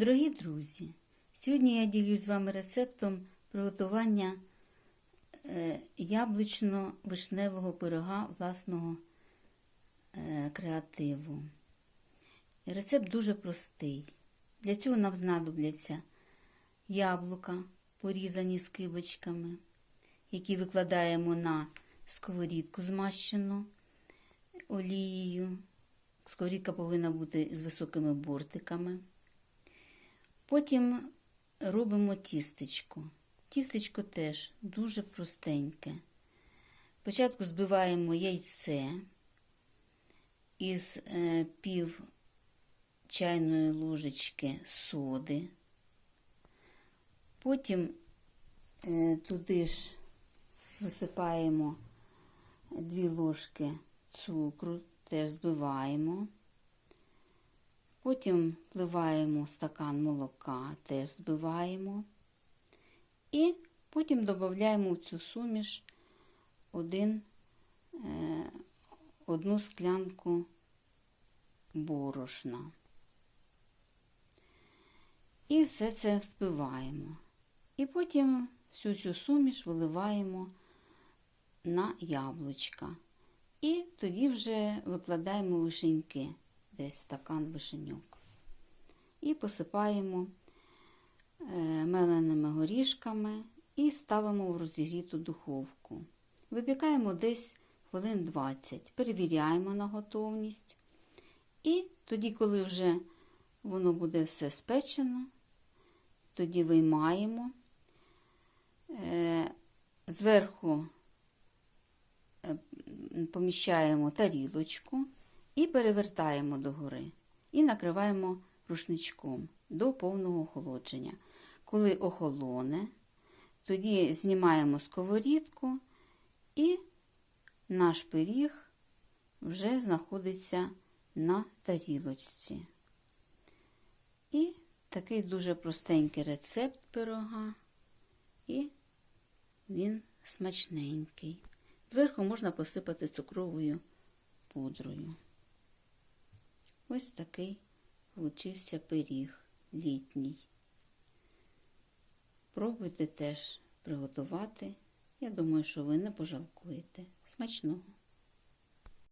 Дорогі друзі, сьогодні я ділюсь з вами рецептом приготування е, яблучно-вишневого пирога власного е, креативу. Рецепт дуже простий. Для цього нам знадобляться яблука, порізані скибочками, які викладаємо на сковорідку змащену олією. Сковорідка повинна бути з високими бортиками. Потім робимо тістечко. Тістечко теж дуже простеньке. Спочатку збиваємо яйце із е, пів чайної ложечки соди. Потім е, туди ж висипаємо дві ложки цукру, теж збиваємо. Потім вливаємо стакан молока, теж збиваємо. І потім додаємо в цю суміш один, е, одну склянку борошна. І все це взбиваємо. І потім всю цю суміш виливаємо на яблучка. І тоді вже викладаємо вишеньки десь стакан вишеньок. І посипаємо е, меленими горішками і ставимо в розігріту духовку. Випікаємо десь хвилин 20, перевіряємо на готовність. І тоді, коли вже воно буде все спечено, тоді виймаємо, е, зверху е, поміщаємо тарілочку і перевертаємо догори. І накриваємо рушничком до повного охолодження. Коли охолоне, тоді знімаємо сковорідку і наш пиріг вже знаходиться на тарілочці. І такий дуже простенький рецепт пирога, і він смачненький. Зверху можна посипати цукровою пудрою. Ось такий получився пиріг літній. Пробуйте теж приготувати. Я думаю, що ви не пожалкуєте. Смачного!